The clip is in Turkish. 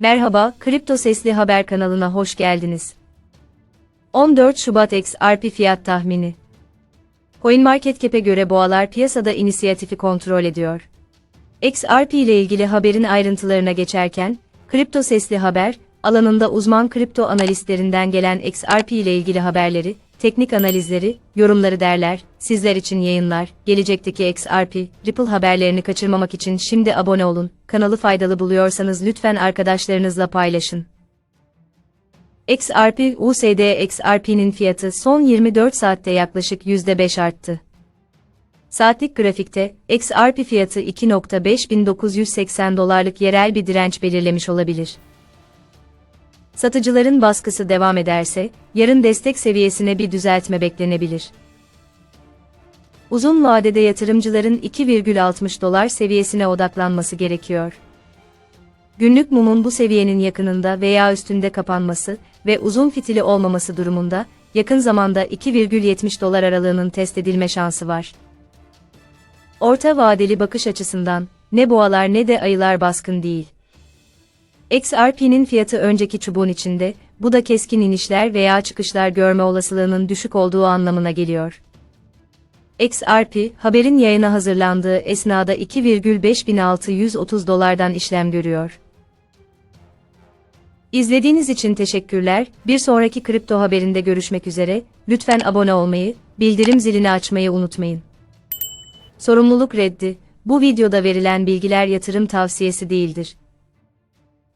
Merhaba, Kripto Sesli Haber kanalına hoş geldiniz. 14 Şubat XRP fiyat tahmini. CoinMarketCap'e göre boğalar piyasada inisiyatifi kontrol ediyor. XRP ile ilgili haberin ayrıntılarına geçerken, Kripto Sesli Haber, alanında uzman kripto analistlerinden gelen XRP ile ilgili haberleri, teknik analizleri, yorumları derler, sizler için yayınlar, gelecekteki XRP, Ripple haberlerini kaçırmamak için şimdi abone olun, kanalı faydalı buluyorsanız lütfen arkadaşlarınızla paylaşın. XRP, USD XRP'nin fiyatı son 24 saatte yaklaşık %5 arttı. Saatlik grafikte, XRP fiyatı 2.5980 dolarlık yerel bir direnç belirlemiş olabilir. Satıcıların baskısı devam ederse, yarın destek seviyesine bir düzeltme beklenebilir. Uzun vadede yatırımcıların 2,60 dolar seviyesine odaklanması gerekiyor. Günlük mumun bu seviyenin yakınında veya üstünde kapanması ve uzun fitili olmaması durumunda, yakın zamanda 2,70 dolar aralığının test edilme şansı var. Orta vadeli bakış açısından, ne boğalar ne de ayılar baskın değil. XRP'nin fiyatı önceki çubuğun içinde, bu da keskin inişler veya çıkışlar görme olasılığının düşük olduğu anlamına geliyor. XRP, haberin yayına hazırlandığı esnada 2,5630 dolardan işlem görüyor. İzlediğiniz için teşekkürler. Bir sonraki kripto haberinde görüşmek üzere. Lütfen abone olmayı, bildirim zilini açmayı unutmayın. Sorumluluk reddi. Bu videoda verilen bilgiler yatırım tavsiyesi değildir.